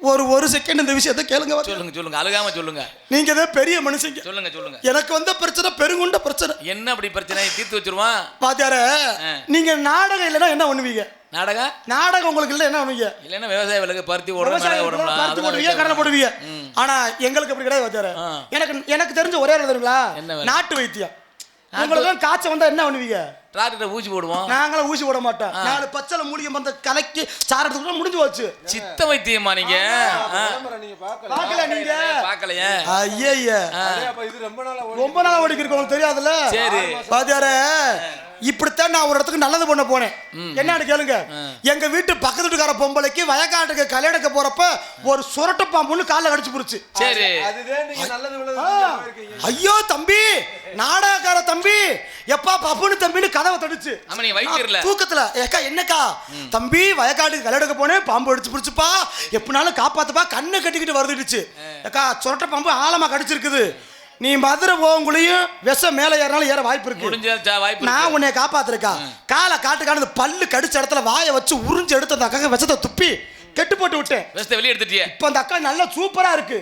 ஒரு ஒரு செகண்ட் இந்த விஷயத்தை கேளுங்க. சொல்லுங்க சொல்லுங்க. அழுகாம சொல்லுங்க. நீங்க தான் பெரிய மனுஷங்க. சொல்லுங்க சொல்லுங்க. எனக்கு வந்த பிரச்சனை பெருங்குண்ட பிரச்சனை. என்ன அப்படி பிரச்சனை? தீர்த்து வச்சிருவான். பாத்தியார. நீங்க நாடகம் இல்லைன்னா என்ன பண்ணுவீங்க? நாடகம்? நாடகம் உங்களுக்கு இல்லை என்ன பண்ணுவீங்க? இல்லைன்னா விவசாய விலகு பருத்தி ஓடணும் பருத்தி போடுவீங்க கடலை போடுவீங்க. ஆனா எங்களுக்கு அப்படி கிடையாது வாத்தியார. ஆ. எனக்கு எனக்கு தெரிஞ்ச ஒரே தெரியுங்களா? நாட்டு வைத்தியம். உங்களுக்கு காய்ச்சல் வந்தா என்ன பண்ணுவீங்க? டிராக்டர் ஊசி போடுவோம். நாங்களும் ஊசி போட மாட்டோம். நாலு பச்சளை மூலிகை மருந்து கலக்கி சாரத்துக்கு முடிஞ்சு போச்சு. சித்த வைத்தியமா நீங்க. ஆ. நீங்க பார்க்கல. பாக்கல நீங்க. பார்க்கலையே. ஐயா ரொம்ப நாளா ஓடி- ரொம்ப நாள் ஓடிக்கு இருக்கு உங்களுக்கு தெரியாதுல்ல? சரி. பாத்தியார? இப்படித்தான் நான் ஒரு இடத்துக்கு நல்லது பண்ண போனேன் என்னன்னு கேளுங்க. எங்க வீட்டு பக்கத்து வீட்டுக்கார பொம்பளைக்கு வயக்காட்டுக்கு கல்யாணக்க போறப்ப ஒரு சுரட்ட பாம்புன்னு கால்ல கடிச்சு புடிச்சு. சரி. ஐயோ தம்பி. நாடகக்கார தம்பி. எப்பா பப்புனு தம்பின்னு கதவை தடுச்சு. தூக்கத்துல. ஏக்கா என்னக்கா? தம்பி வயக்காட்டுக்கு கல்யாணக்க போனேன் பாம்பு அடிச்சு பிடிச்சுப்பா. எப்படினாலும் காப்பாத்துப்பா. கண்ணை கட்டிக்கிட்டு வருதுடுச்சு ஏக்கா சுரட்ட பாம்பு ஆழமா கடிச்சிருக்குது. நீ மதுரை போகுங்களையும் விஷம் மேலே ஏறினாலும் ஏற வாய்ப்பு இருக்கு. வாய்ப்பு நான். உன்னை காப்பாத்திருக்கா காலை காட்டு காணது பல்லு கடிச்ச இடத்துல வாயை வச்சு உறிஞ்சு எடுத்து அந்த அக்கா விஷத்தை துப்பி கெட்டு போட்டு விட்டேன். விஷத்தை வெளியே எடுத்துட்டியே. இப்போ அந்த அக்கா நல்லா சூப்பரா இருக்கு.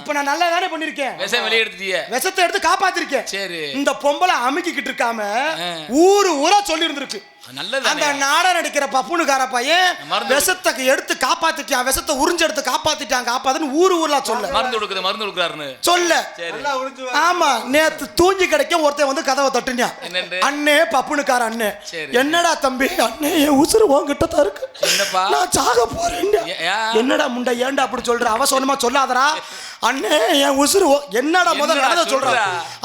இப்போ நான் நல்லா தானே பண்ணிருக்கேன் விஷம் வெளியே எடுத்துட்டியே. விஷத்தை எடுத்து காப்பாத்திருக்கேன். சரி. இந்த பொம்பளை அமுக்கிக்கிட்டு இருக்காம. ஊரு ஊரா சொல்லி இருந்திருக்கு அந்த நாடகம் நடிக்கிற பப்புனுக்கார பையன் விஷத்தை எடுத்து காப்பாத்திட்டான் விஷத்தை உறிஞ்சு எடுத்து காப்பாத்திட்டான் காப்பாத்துன்னு ஊரு ஊர்ல சொல்ல. மருந்து கொடுக்குது மருந்து கொடுக்குறாருன்னு. சொல்ல. சரி. நல்லா உறிஞ்சு வா. ஆமா நேத்து தூங்கி கிடைக்கும் ஒருத்தன் வந்து கதவை தட்டுனியா? அண்ணே பப்புனுக்கார அண்ணே. என்னடா தம்பி அண்ணே என் உசுறு உன்கிட்ட தான் இருக்கு. என்னப்பா? நான் சாக போறேன்? என்னடா முண்டை ஏன்டா அப்படி சொல்ற? அவ சொன்னமா சொல்லாதடா. அண்ணே என் உசுறு என்னடா முதல்ல நடந்த சொல்ற?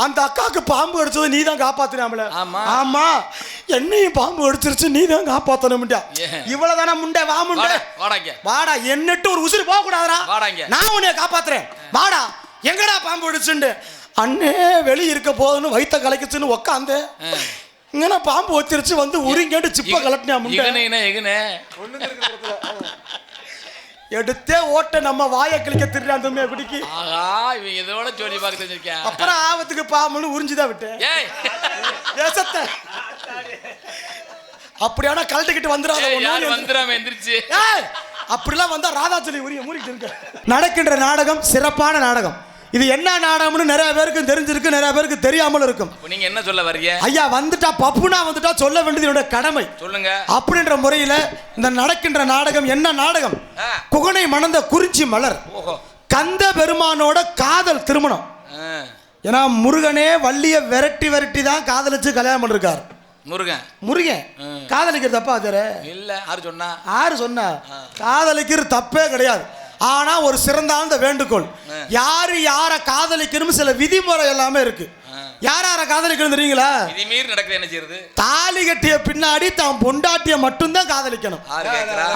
அந்த அக்காக்கு பாம்பு கடிச்சது நீ தான் காப்பாத்தினாமல ஆமா. ஆமா. என்னையும் பாம்பு கடிச்சிருச்சு நீ தான் காப்பாத்தணும்டா ஏன்? இவ்வளவுதானே முண்டை வா முண்டை. வாடா என்னட்டு ஒரு உசுறு போக இங்க. நான் உன்னை காப்பாத்துறேன். வாடா. எங்கடா பாம்பு அடிச்சுண்டு? அண்ணே வெளிய இருக்க போதுன்னு வயித்த கலக்கிச்சுன்னு உக்காந்து இங்கன பாம்பு வச்சிருச்சு வந்து உரிங்கேட்டு சிப்ப கலட்டினா முண்டை. எடுத்தே ஓட்ட நம்ம வாயை கிளிக்க திருடான் தம்பி குடிக்கு ஆஹா இவன் இதோட ஜோடி பார்க்க தெரிஞ்சிருக்கேன் அப்புறம் ஆபத்துக்கு பாம்புன்னு உறிஞ்சுதான் விட்டேன். ஏய். தேசத்தை அப்படியானா கழட்டிக்கிட்டு வந்துடாத வந்துடாம எந்திரிச்சு? அப்படிலாம் வந்தா ராதாச்சலி உரிய மூடிட்டு இருக்க. நடக்கின்ற நாடகம் சிறப்பான நாடகம். இது என்ன நாடகம்னு நிறைய பேருக்கு தெரிஞ்சிருக்கு நிறைய பேருக்கு தெரியாமல் இருக்கும். நீங்க என்ன சொல்ல வர்றீங்க? ஐயா வந்துட்டா பப்புனா வந்துட்டா சொல்ல வேண்டியது என்னோட கடமை. சொல்லுங்க. அப்படின்ற முறையில இந்த நடக்கின்ற நாடகம் என்ன நாடகம். குகனை மணந்த குறிஞ்சி மலர். கந்த பெருமானோட காதல் திருமணம். ஏன்னா முருகனே வள்ளிய விரட்டி விரட்டி தான் காதலிச்சு கல்யாணம் பண்ணிருக்காரு. முருகன். முருகன். காதலிக்கிறது தப்பா அதர இல்ல யாரு சொன்னா? யாரு சொன்னா? காதலிக்கிறது தப்பே கிடையாது. ஆனா ஒரு சிறந்தாழ்ந்த வேண்டுகோள். யாரு யார காதலிக்கணும் சில விதிமுறை எல்லாமே இருக்கு. யார் யார காதலிக்கணும் தெரியுங்களா? இது மீறி நடக்குது என்ன செய்யறது? தாலி கட்டிய பின்னாடி தான் பொண்டாட்டிய மட்டும்தான் காதலிக்கணும்.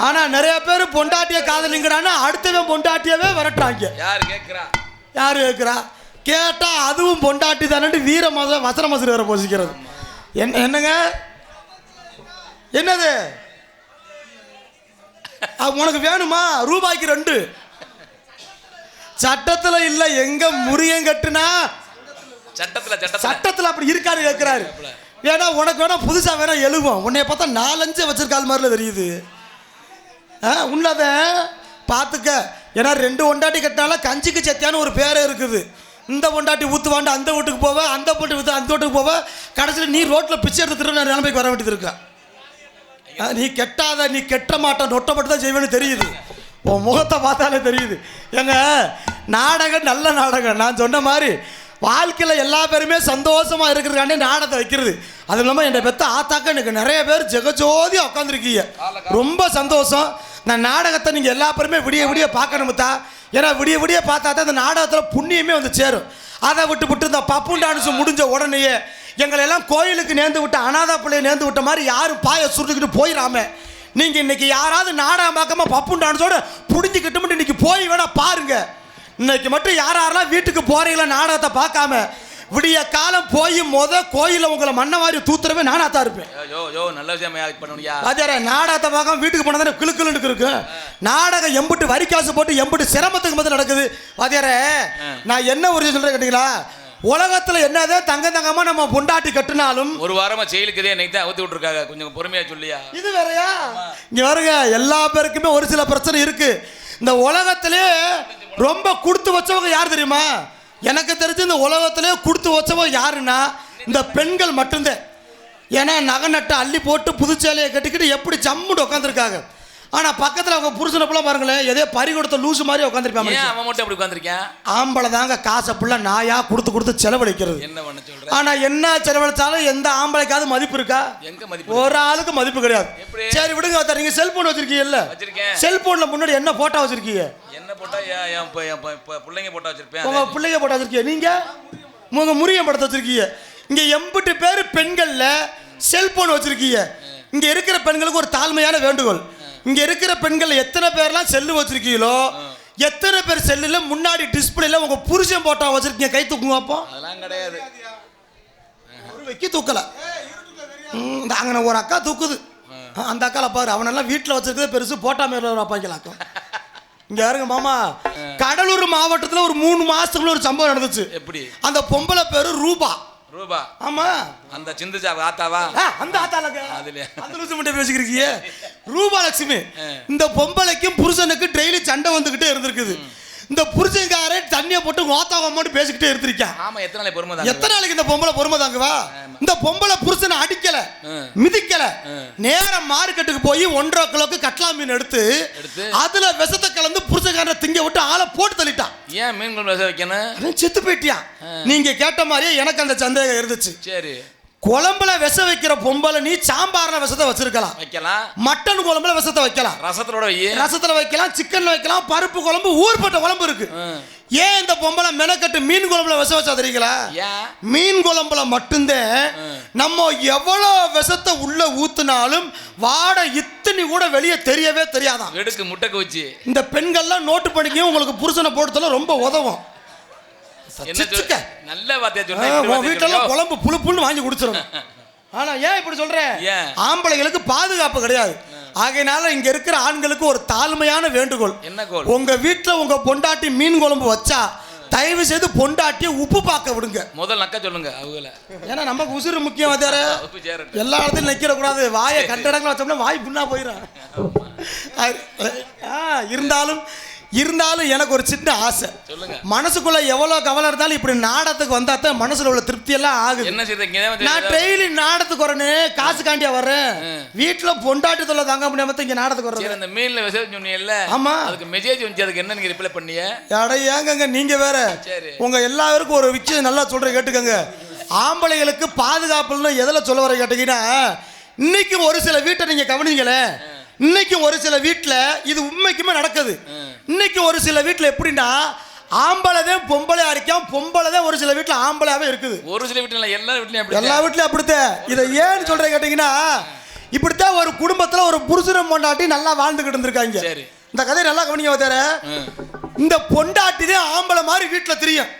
ஆனா நிறைய பேர் பொண்டாட்டிய காதலிங்கிறான்னு அடுத்தவன் பொண்டாட்டியவே விரட்டுறாங்க. யாரு கேக்குறா? யாரு கேட்குறா கேட்டா அதுவும் பொண்டாட்டி தானே வீர மத வசன மசூரி வர போசிக்கிறது என்ன என்னங்க? என்னது? உனக்கு வேணுமா? ரூபாய்க்கு ரெண்டு. சட்டத்துல இல்ல எங்க முறியன் கட்டுனா? சட்டத்துல சட்டத்துல. அப்படி இருக்காரு கேட்கிறாரு வேணா உனக்கு வேணா புதுசா வேணா எழுவோம். உன்னைய பார்த்தா நாலஞ்சு வச்சிருக்கால் மாதிரில தெரியுது. ஆ உன்னதான் பார்த்துக்க ஏன்னா ரெண்டு ஒண்டாட்டி கட்டினால கஞ்சிக்கு சத்தியான ஒரு பேரே இருக்குது. இந்த பொண்டாட்டி ஊற்றுவாண்டு அந்த வீட்டுக்கு போவ அந்த ஊற்று அந்த வீட்டுக்கு போவ. கடைசியில் நீ ரோட்டில் பிச்சை எடுத்து திரும்ப நிலைமைக்கு வர வேண்டியது இருக்கா? நீ கெட்டாத நீ கெட்ட மாட்ட நொட்டப்பட்டு தான் செய்வேன்னு தெரியுது. உன் முகத்தை பார்த்தாலே தெரியுது. ஏங்க நாடகம் நல்ல நாடகம். நான் சொன்ன மாதிரி வாழ்க்கையில் எல்லா பேருமே சந்தோஷமாக இருக்கிறதுக்கானே நாடகத்தை வைக்கிறது. அது இல்லாமல் என்னை பெத்த ஆத்தாக்க எனக்கு நிறைய பேர் ஜெகஜோதியாக உட்காந்துருக்கீங்க ரொம்ப சந்தோஷம். நான் நாடகத்தை நீங்கள் எல்லா பேருமே விடிய விடிய பார்க்கணும் தான் ஏன்னா விடிய விடிய பார்த்தா தான் அந்த நாடகத்தில் புண்ணியமே வந்து சேரும். அதை விட்டு விட்டு இந்த பப்பு டான்ஸ் முடிஞ்ச உடனேயே எங்களை எல்லாம் கோயிலுக்கு நேர்ந்து விட்ட அனாதை பிள்ளையை நேர்ந்து விட்ட மாதிரி யாரும் பாயை சுருட்டுக்கிட்டு போயிடாம நீங்க இன்னைக்கு யாராவது நாடகம் பார்க்காம பப்பு டான்ஸோட புடிஞ்சுக்கிட்டு மட்டும் இன்னைக்கு போய் வேணா பாருங்க. இன்னைக்கு மட்டும் யார் யாரெல்லாம் வீட்டுக்கு போறீங்களா நாடகத்தை பார்க்காம விடிய காலம் போய் முத கோயிலில் உங்களை மண்ணை மாதிரி தூத்துறவே நானா தான் இருப்பேன். நல்ல விஷயம் ராஜாரே நாடகத்தை பார்க்காம வீட்டுக்கு போனா தானே கிளு கிளுன்னு இருக்கு. நாடகம் எம்பிட்டு வரி காசு போட்டு எம்பிட்டு சிரமத்துக்கு மத்திய நடக்குது. வாத்தியாரே நான் என்ன ஒரு சொல்றேன் கேட்டீங்களா? உலகத்துல என்னதான் தங்க தங்கமா நம்ம பொண்டாட்டி கட்டினாலும் ஒரு வாரமா செயலுக்கு இதே தான் அவுத்து விட்டுருக்காங்க. கொஞ்சம் பொறுமையா சொல்லியா? இது வேறயா? இங்க வருங்க. எல்லா பேருக்குமே ஒரு சில பிரச்சனை இருக்கு. இந்த உலகத்திலே ரொம்ப கொடுத்து வச்சவங்க யார் தெரியுமா? எனக்கு தெரிஞ்சு இந்த உலகத்திலே கொடுத்து வச்சவங்க யாருன்னா இந்த பெண்கள் மட்டும்தான். ஏன்னா நகை நட்டை அள்ளி போட்டு புதுச்சேலையை கட்டிக்கிட்டு எப்படி ஜம்முன்னு உட்காந்துருக்காங்க ஆனால் பக்கத்தில் அவங்க புருஷனை புள்ள பாருங்களேன் எதோ பறி கொடுத்த லூசு மாதிரி உட்காந்துருப்பாங்க ஏன் அவன் மட்டும் அப்படி உட்காந்துருக்கேன் ஆம்பளை தாங்க காசை புள்ள நாயா கொடுத்து கொடுத்து செலவழிக்கிறது. என்ன பண்ண சொல்ற? ஆனா என்ன செலவழிச்சாலும் எந்த ஆம்பளைக்காவது மதிப்பு இருக்கா? எங்க மதிப்பு ஒரு ஆளுக்கு மதிப்பு கிடையாது? சரி விடுங்க ஒருத்தர் நீங்க செல்போன் வச்சிருக்கீங்கல்ல? வச்சிருக்கேன். செல்போன்ல முன்னாடி என்ன போட்டோ வச்சிருக்கீங்க? என்ன போட்டா என் பிள்ளைங்க போட்டா வச்சிருப்பேன் உங்க பிள்ளைங்க போட்டோ வச்சிருக்கீங்க நீங்க? உங்க முறிய படத்தை வச்சிருக்கீங்க. இங்க எண்பட்டு பேர் பெண்கள்ல செல்போன் வச்சிருக்கீங்க. இங்க இருக்கிற பெண்களுக்கு ஒரு தாழ்மையான வேண்டுகோள். இங்க இருக்கிற பெண்கள் எத்தனை பேர்லாம் செல்லு வச்சிருக்கீங்களோ எத்தனை பேர் செல்லுல முன்னாடி டிஸ்பிளேல உங்க புருஷன் போட்டோ வச்சிருக்கீங்க கை தூக்குங்க அப்போ. அதெல்லாம் கிடையாது. ஒரு வைக்க தூக்கல. இந்த அங்கே ஒரு அக்கா தூக்குது. அந்த அக்கால பாரு அவனெல்லாம் வீட்டில் வச்சிருக்கதே பெருசு போட்டா மேல ஒரு அப்பாய்க்கலாக்கம் இங்க யாருங்க மாமா கடலூர் மாவட்டத்தில் ஒரு மூணு மாசத்துக்குள்ள ஒரு சம்பவம் நடந்துச்சு. எப்படி? அந்த பொம்பளை பேரு ரூபா. ரூபா. ஆமா. அந்த சிந்துஜா ஆத்தாவா அந்த ஆத்தாலங்க அதுலயா? அந்த லூசு மட்டும் பேசிக்கிறீங்க ரூபாலட்சுமி இந்த பொம்பளைக்கும் புருஷனுக்கு டெய்லி சண்டை வந்துகிட்டே இருந்திருக்குது. இந்த புருஷன்காரன் தண்ணியை போட்டு ஓத்தாவ மட்டும் பேசிக்கிட்டே இருந்திருக்கேன் ஆமா எத்தனை நாளைக்கு பொறுமை தாங்க எத்தனை நாளைக்கு இந்த பொம்பளை பொறுமை தாங்குவா? இந்த பொம்பளை புருஷனை அடிக்கல. மிதிக்கல. நேரம் மார்க்கெட்டுக்கு போய் ஒன்றரை கிலோக்கு கட்லா மீன் எடுத்து? அதுல விஷத்தை கலந்து புருஷக்காரனை திங்க விட்டு ஆளை போட்டு தள்ளிட்டான். ஏன் மீன் குழம்பு வைக்கணும்? செத்து போயிட்டியான் நீங்க கேட்ட மாதிரியே எனக்கு அந்த சந்தேகம் இருந்துச்சு. சரி. குழம்புல விஷம் வைக்கிற பொம்பளை நீ சாம்பார்ல விஷத்தை வச்சிருக்கலாம். வைக்கலாம். மட்டன் குழம்புல விஷத்தை வைக்கலாம். ரசத்தோட ரசத்துல வைக்கலாம் சிக்கன்ல வைக்கலாம் பருப்பு குழம்பு ஊர்பட்ட குழம்பு இருக்கு. ஏன் இந்த பொம்பளை மெனக்கட்டு மீன் குழம்புல விஷம் வச்சா தெரியுங்களா? ஏன்? மீன் குழம்புல மட்டும்தான் நம்ம எவ்வளோ விஷத்தை உள்ள ஊத்துனாலும் வாடை இத்தனி கூட வெளியே தெரியவே தெரியாதான். வெடுக்கு முட்டைக்கு வச்சு. இந்த பெண்கள்லாம் நோட்டு பண்ணிக்க உங்களுக்கு புருஷனை போடுறதுல ரொம்ப உதவும். என்ன நல்ல வார்த்தையா சொன்னா வீட்டெல்லாம்? குழம்பு புழு புண்ணு வாங்கி குடிச்சிடும் ஆனா ஏன் இப்படி சொல்றேன்? ஆம்பளைகளுக்கு பாதுகாப்பு கிடையாது. ஆகையினால இங்க இருக்கிற ஆண்களுக்கு ஒரு தாழ்மையான வேண்டுகோள். என்ன உங்க வீட்டுல உங்க பொண்டாட்டி மீன் குழம்பு வச்சா தயவு செய்து பொண்டாட்டியை உப்பு பார்க்க விடுங்க. முதல் நக்க சொல்லுங்க அவங்கள. ஏன்னா நமக்கு உசுறு முக்கியம் வேற. சேரட்டும் எல்லா இடத்துலையும் நிற்கிற கூடாது வாயை கண்ட இடத்துல வச்சோம்னா வாய் புண்ணா போயிடும் இருந்தாலும் இருந்தாலும் எனக்கு ஒரு சின்ன ஆசை. மனசுக்குள்ள எவ்வளோ கவலை இருந்தாலும் இப்படி நாடகத்துக்கு வந்தா தான் மனசுல உள்ள திருப்தி எல்லாம் ஆகுது. வந்து நான் டெய்லி நாடகத்துக்கு வரேனே காசு காண்டியா வர்றேன் வீட்டுல பொண்டாட்டி தொல்லை தாங்க முடியாம இங்க நாடகத்துக்கு அந்த மீன்ல மெசேஜ் சொன்னீங்கல்ல ஆமா. அதுக்கு மெசேஜ் வந்துச்சு அதுக்கு என்ன நீங்க ரிப்ளை பண்ணிய. அட ஏங்கங்க நீங்க வேற. உங்க எல்லாருக்கும் ஒரு விஷயம் நல்லா சொல்றேன் கேட்டுக்கங்க. ஆம்பளைகளுக்கு பாதுகாப்புன்னு எதில் சொல்ல வர கேட்டீங்கன்னா இன்னைக்கு ஒரு சில வீட்டை நீங்க கவனிங்களேன் இன்னைக்கு ஒரு சில வீட்டில் இது உண்மைக்குமே நடக்குது. இன்னைக்கு ஒரு சில வீட்டில் எப்படின்னா ஆம்பளை தான் பொம்பளையா இருக்கான் பொம்பளை தான் ஒரு சில வீட்டில் ஆம்பளையாவே இருக்குது. ஒரு சில வீட்டுல எல்லா வீட்லயும் எல்லா வீட்லயும் அப்படித்தான். இதை ஏன்னு சொல்றேன் கேட்டீங்கன்னா இப்படித்தான் ஒரு குடும்பத்துல ஒரு புருஷனும் பொண்டாட்டி நல்லா வாழ்ந்துகிட்டு இருந்திருக்காங்க. இந்த கதையை நல்லா கவனிங்க வேற இந்த பொண்டாட்டி தான் ஆம்பளை மாதிரி வீட்டுல தெரியும்.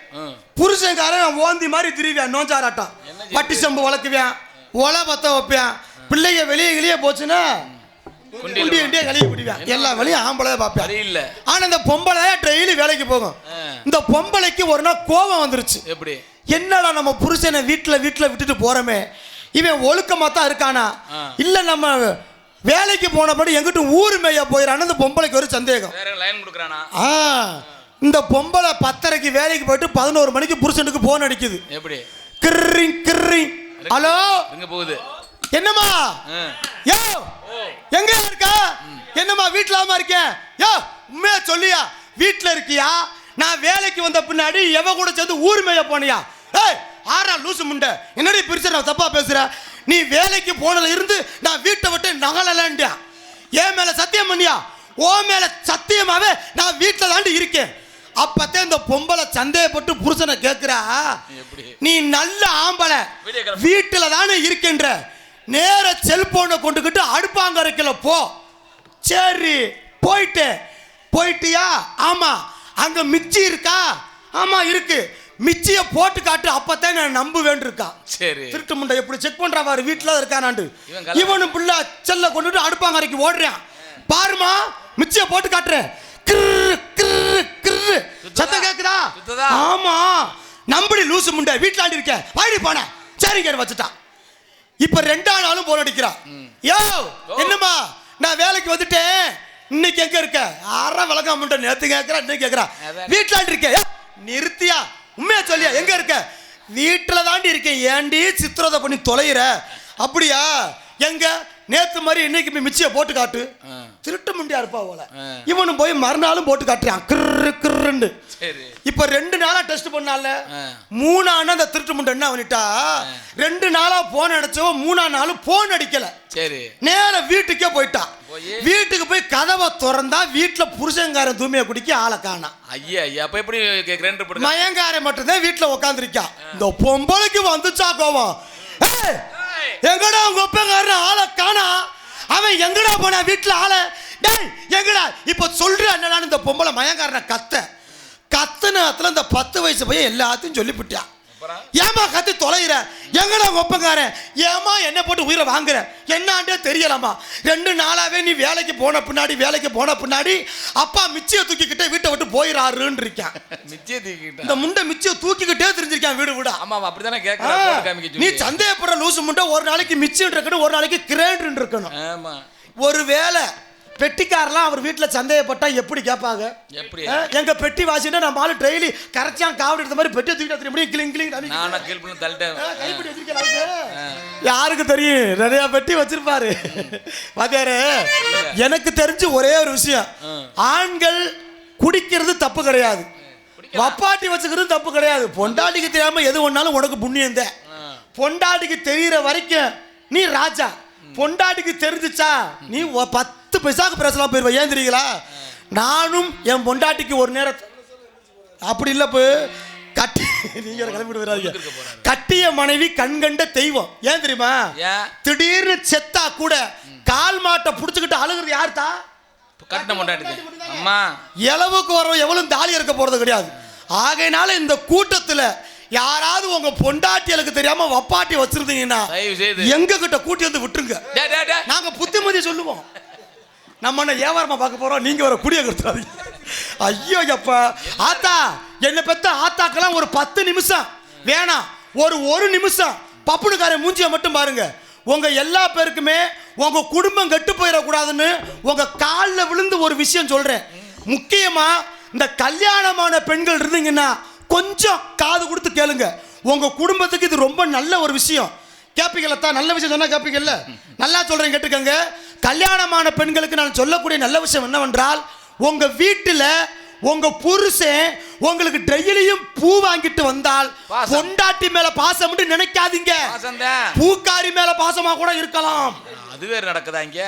புருஷன்காரன் ஓந்தி மாதிரி திரிவியான் நோஞ்சாராட்டம். பட்டி சம்பு வளர்க்குவேன் ஒலை பத்த வைப்பேன் பிள்ளைங்க வெளியே வெளியே போச்சுன்னா குண்டியில குண்டி குண்டியே கழுவி விடுவேன் எல்லா வேலையும் ஆம்பளை பார்ப்பேன் ஆனா இந்த பொம்பளை டெய்லி வேலைக்கு போகும். இந்த பொம்பளைக்கு ஒரு நாள் கோபம் வந்துருச்சு. எப்படி? என்னடா நம்ம புருஷனை வீட்டுல வீட்டுல விட்டுட்டு போறோமே? இவன் ஒழுக்கமா தான் இருக்கானா. இல்ல நம்ம வேலைக்கு போனபடி எங்கிட்ட ஊர் மேய போயிடான்னு இந்த பொம்பளைக்கு ஒரு சந்தேகம். ஆ. இந்த பொம்பளை பத்தரைக்கு வேலைக்கு போயிட்டு பதினோரு மணிக்கு புருஷனுக்கு போன் அடிக்குது. எப்படி? கிர்ரிங் கிர்ரிங். ஹலோ? போகுது? என்னம்மா. யோ! எங்க இருக்கா? என்னம்மா வீட்ல ஆமா இருக்கேன். யோ உண்மையா சொல்லியா? வீட்ல இருக்கியா? நான் வேலைக்கு வந்த பின்னாடி எவ கூட சேர்ந்து ஊர் மேய போனியா? ஏய் ஆறா லூசு முண்டை. என்னடி பிரிச்சு நான் தப்பா பேசுற? நீ வேலைக்கு போனதுல இருந்து நான் வீட்டை விட்டு நகலலான்டியா? என் மேல சத்தியம் பண்ணியா? ஓ மேல சத்தியமாவே நான் வீட்டில் தாண்டி இருக்கேன். அப்பத்தே இந்த பொம்பளை சந்தேகப்பட்டு புருஷனை கேட்கிறா நீ நல்ல ஆம்பளை. வீட்டுல தானே இருக்கின்ற. நேர செல்போனை கொண்டுக்கிட்டு அடுப்பாங்கரைக்கல போ. சரி போயிட்டு. போயிட்டியா? ஆமா. அங்க மிச்சி இருக்கா? ஆமா இருக்கு. மிச்சிய போட்டு காட்டு அப்பதான் நான் நம்புவேன் இருக்கா. சரி. திருட்டு முண்டை எப்படி செக் பண்றா பாரு வீட்டுல இருக்கானாண்டு இவனும் பிள்ளை செல்ல கொண்டுட்டு அடுப்பாங்கரைக்கு ஓடுறான். பாருமா மிச்சிய போட்டு காட்டுறேன் கிர்ரு கிர்ரு கிர்ரு சத்தம் கேக்குதா? சுத்துதா? ஆமா. நம்படி லூசு முண்டை. வீட்டுலாண்டி இருக்க. வாடி போன. சரிங்க வச்சுட்டான். இப்ப ரெண்டா நாளும் போன் அடிக்கிறான். யோ என்னம்மா? நான் வேலைக்கு வந்துட்டேன். இன்னைக்கு எங்க இருக்க? அரை விளக்கம் மட்டும் நேத்து கேட்கறா இன்னைக்கு கேட்கறா அதான். வீட்டுல இருக்க. ஏ, நிறுத்தியா? உண்மையா சொல்லியா? எங்க இருக்க? வீட்டுல தாண்டி இருக்கேன். ஏண்டி சித்திரதை பண்ணி தொலைகிற அப்படியா? எங்க? நேத்து மாதிரி இன்னைக்கு மிச்சியை போட்டு காட்டு. திருட்டு முண்டியா இருப்பா போல. இவனும் போய் மறுநாளும் போட்டு காட்டுறான். கிர்ருன்னு. சரி. இப்ப ரெண்டு நாளா டெஸ்ட் பண்ணால. மூணானா அந்த திருட்டு முண்டை என்ன பண்ணிட்டா? ரெண்டு நாளா போன் அடிச்சவன் மூணா நாள் போன் அடிக்கல. சரி. நேர வீட்டுக்கே போயிட்டான் போய்? வீட்டுக்கு போய் கதவை திறந்தா வீட்டுல புருஷங்காரன் தூய்மையை குடிக்க ஆளை காணாம் ஐயா ஐயா அப்ப எப்படி கிரைண்டர் போட்டு மயங்காரன் மட்டும்தான் வீட்டுல உட்காந்துருக்கான் இந்த பொம்பளைக்கு வந்துச்சா கோவம்? ஏய். எங்கடா உங்க ஒப்பங்காரன் ஆளை காணா? அவன் எங்கடா போனா வீட்டுல ஆளை? டேய் எங்கடா? இப்ப சொல்ற என்னடான்னு இந்த பொம்பளை மயங்காரனை கத்த. கத்துனத்துல இந்த பத்து வயசு பையன் எல்லாத்தையும் சொல்லிவிட்டான் ஏமா கத்தி தொலைகிற எங்கடா ஒப்பங்காரன் ஏமா என்ன போட்டு உயிரை வாங்குற? என்னாண்டே தெரியலாமா ரெண்டு நாளாவே நீ வேலைக்கு போன பின்னாடி வேலைக்கு போன பின்னாடி அப்பா மிச்சியை தூக்கிக்கிட்டே வீட்டை விட்டு போயிடாருன்னு இருக்கான் மிச்சிய தூக்கிட்டா இந்த முண்டை மிச்சியை தூக்கிக்கிட்டே தெரிஞ்சிருக்கான் வீடு வீடா. ஆமா போட்டு காமிக்க நீ சந்தேகப்படுற லூசு முண்டை ஒரு நாளைக்கு மிச்சம் இருக்கணும் ஒரு நாளைக்கு கிரேண்ட் இருக்கணும் ஆமா. ஒரு வேலை பெட்டிக்காரெல்லாம் அவர் வீட்டில் சந்தேகப்பட்டா எப்படி கேட்பாங்க? எப்படி? எங்க பெட்டி வாசிட்டு நம்ம ஆளு டெய்லி கரைச்சான் காவடி எடுத்த மாதிரி பெட்டி தூக்கிட்டு முடியும் கிளிங் கிளிங். யாருக்கு தெரியும்? நிறைய பெட்டி வச்சிருப்பாரு. வாத்தியாரு எனக்கு தெரிஞ்சு ஒரே ஒரு விஷயம். ஆண்கள் குடிக்கிறது தப்பு கிடையாது. வப்பாட்டி வச்சுக்கிறது தப்பு கிடையாது. பொண்டாட்டிக்கு தெரியாம எது ஒண்ணாலும் உனக்கு புண்ணியம் தான். பொண்டாட்டிக்கு தெரியிற வரைக்கும் நீ ராஜா. பொண்டாட்டிக்கு தெரிஞ்சுச்சா? நீ ஒ- பத்து பைசாக்கு பேசலாம் போயிருவ. ஏன் தெரியுங்களா? நானும் என் பொண்டாட்டிக்கு ஒரு நேரம் அப்படி இல்ல இப்போ கட்டி நீங்க கிளம்பிட்டு வராதீங்க கட்டிய மனைவி கண்கண்ட தெய்வம். ஏன் தெரியுமா? திடீர்னு செத்தா கூட கால் மாட்டை புடிச்சுக்கிட்டு அழுகுறது யார்தா கட்டின கொண்டாடுது அம்மா. இளவுக்கு வரவன் எவ்வளவு தாலி இருக்க போறது கிடையாது. ஆகையினால இந்த கூட்டத்துல யாராவது உங்க பொண்டாட்டியலுக்கு தெரியாம வப்பாட்டி வச்சிருந்தீங்கன்னா எங்க கிட்ட கூட்டி வந்து விட்டுருங்க. நாங்க புத்திமதி சொல்லுவோம். நம்ம என்ன வியாபாரமா பார்க்க போறோம். நீங்க வர குடிய கொடுத்துறாதீங்க. ஐயோ அப்பா ஆத்தா என்னை பெத்த ஆத்தாக்கெல்லாம் ஒரு பத்து நிமிஷம். வேணாம் ஒரு ஒரு நிமிஷம். பப்புனுக்கார மூஞ்சியை மட்டும் பாருங்க. உங்க எல்லா பேருக்குமே உங்க குடும்பம் கெட்டு போயிடக்கூடாதுன்னு உங்க காலில் விழுந்து ஒரு விஷயம் சொல்றேன். முக்கியமா இந்த கல்யாணமான பெண்கள் இருந்தீங்கன்னா கொஞ்சம் காது கொடுத்து கேளுங்க. உங்க குடும்பத்துக்கு இது ரொம்ப நல்ல ஒரு விஷயம். கேப்பீங்களா தான் நல்ல விஷயம் சொன்னா கேப்பீங்கல்ல? நல்லா சொல்றேன் கேட்டுக்கங்க. கல்யாணமான பெண்களுக்கு நான் சொல்லக்கூடிய நல்ல விஷயம் என்னவென்றால் உங்க வீட்டுல உங்க புருஷன் உங்களுக்கு டெய்லியும் பூ வாங்கிட்டு வந்தால். பொண்டாட்டி மேல பாசம் நினைக்காதீங்க. பூக்காரி மேல பாசமா கூட இருக்கலாம். அது வேற நடக்குதா இங்க?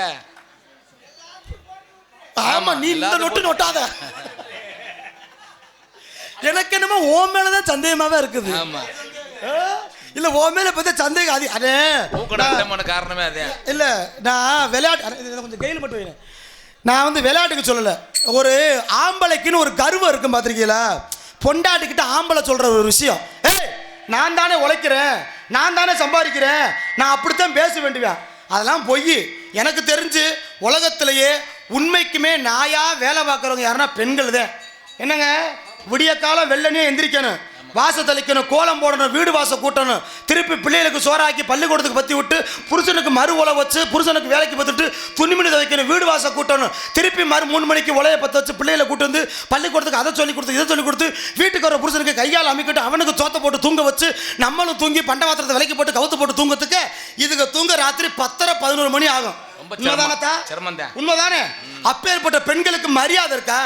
ஆமா நீ இந்த நொட்டு நொட்டாத. எனக்கு என்னமோ ஓ மேலதான் சந்தேகமாவே இருக்குது. ஆமா? இல்ல ஓ மேல பார்த்தா சந்தேகம் அது அதே பூக்கடாட்டமான காரணமே அதே இல்ல நான் விளையாட்டு கொஞ்சம் கையில் மட்டும் நான் வந்து விளையாட்டுக்கு சொல்லலை. ஒரு ஆம்பளைக்குன்னு ஒரு கருவம் இருக்கும் பார்த்துருக்கீங்களா? பொண்டாட்டிக்கிட்ட ஆம்பளை சொல்ற ஒரு விஷயம். ஏய் நான் தானே உழைக்கிறேன் நான் தானே சம்பாதிக்கிறேன் நான் அப்படித்தான் பேச வேண்டுவேன். அதெல்லாம் பொய். எனக்கு தெரிஞ்சு உலகத்திலேயே உண்மைக்குமே நாயா வேலை பார்க்குறவங்க யாருன்னா பெண்கள் தான். என்னங்க? விடிய காலம் வெள்ளனே எந்திரிக்கணும். வாச தெளிக்கணும் கோலம் போடணும் வீடு வாசல் கூட்டணும். திருப்பி பிள்ளைகளுக்கு சோறாக்கி பள்ளிக்கூடத்துக்கு பற்றி விட்டு புருஷனுக்கு மறு உலை வச்சு புருஷனுக்கு வேலைக்கு பார்த்துட்டு துணிமணி துவைக்கணும் வீடு வாசல் கூட்டணும். திருப்பி மறு மூணு மணிக்கு உலையை பற்ற வச்சு பிள்ளைகளை கூட்டு வந்து பள்ளிக்கூடத்துக்கு அதை சொல்லி கொடுத்து இதை சொல்லி கொடுத்து வீட்டுக்கு வர புருஷனுக்கு கையால் அமைக்கிட்டு அவனுக்கு சோத்தை போட்டு தூங்க வச்சு நம்மளும் தூங்கி பண்டவாத்திரத்தை விலைக்கு போட்டு கவுத்து போட்டு தூங்கத்துக்கு இதுக்கு தூங்க ராத்திரி பத்தரை பதினோரு மணி ஆகும். உண்மைதானே அப்பேற்பட்ட பெண்களுக்கு மரியாதை இருக்கா?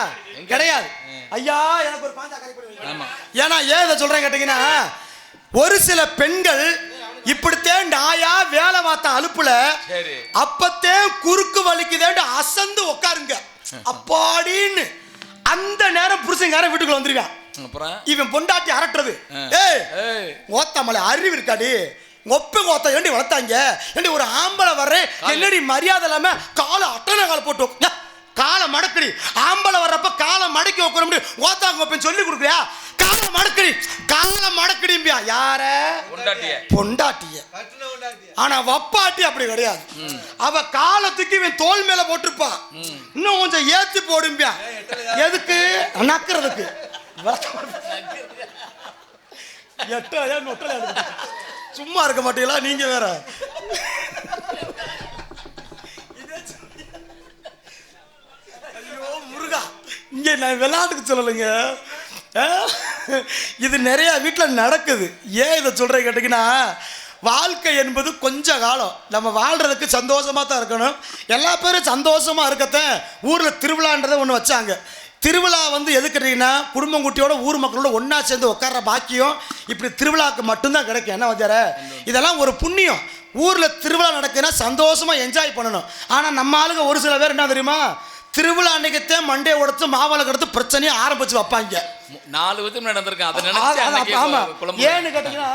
கிடையாது. ஐயா எனக்கு ஒரு பாஞ்சா கறி போடு வைங்க. ஆமா. ஏன்னா ஏன் இதை சொல்றேன் கேட்டீங்கன்னா ஒரு சில பெண்கள் இப்படித்தான் நாயா வேலை பார்த்த அலுப்புல அப்பத்தே குறுக்கு வலிக்குதேன்னு அசந்து உட்காருங்க அப்பாடின்னு அந்த நேரம் புருஷங்காரன் வீட்டுக்குள்ள வந்துருவான் அப்புறம்? இவன் பொண்டாட்டி அரட்டுறது. ஏய் ஓத்தாமலை அறிவு இருக்காடி. ஒப்ப கோத்த ஏண்டி வளர்த்தாங்க? ஏண்டி ஒரு ஆம்பளை வர்றேன். என்னடி மரியாதை இல்லாம காலை அட்டனை கால போட்டு. காலை மடக்கடி. ஆம்பளை வர்றப்ப காலை மடக்கி உட்கார முடியும் ஓத்தாங்க ஒப்பன் சொல்லி கொடுக்குறியா? காலை மடக்கடி. காலை மடக்கடிம்பியா யார? பொண்டாட்டிய. ஆனா வப்பாட்டி அப்படி கிடையாது. அவ காலத்துக்கு இவன் தோல் மேல போட்டிருப்பா. இன்னும் கொஞ்சம் ஏத்தி போடும்பியா எதுக்கு? நக்கிறதுக்கு. எட்டலையா நொட்டலையா சும்மா இருக்க மாட்டீங்களா? நீங்க வேற. இங்கே நான் விளாட்டுக்கு சொல்லலைங்க. இது நிறையா வீட்டில் நடக்குது. ஏன் இதை சொல்கிறேன் கேட்டிங்கன்னா வாழ்க்கை என்பது கொஞ்ச காலம். நம்ம வாழ்கிறதுக்கு சந்தோஷமாக தான் இருக்கணும். எல்லா பேரும் சந்தோஷமாக இருக்கத்த ஊரில் திருவிழான்றதை ஒன்று வச்சாங்க. திருவிழா வந்து எதுக்குறீங்கன்னா குடும்பம் குட்டியோட ஊர் மக்களோட ஒன்றா சேர்ந்து உட்கார்ற பாக்கியம் இப்படி திருவிழாக்கு மட்டும்தான் கிடைக்கும். என்ன வச்சார இதெல்லாம் ஒரு புண்ணியம். ஊரில் திருவிழா நடக்குதுன்னா சந்தோஷமாக என்ஜாய் பண்ணணும். ஆனால் நம்ம ஆளுங்க ஒரு சில பேர் என்ன தெரியுமா? திருவிழா அன்னைக்குத்தான் மண்டே உடைச்சு மாவளை கடத்து பிரச்சனையை ஆரம்பிச்சு வைப்பாங்க. நாலு விதம் நடந்திருக்கேன் அதை நினைச்சு அன்னைக்கு ஆமா. ஏன்னு கேட்டீங்கன்னா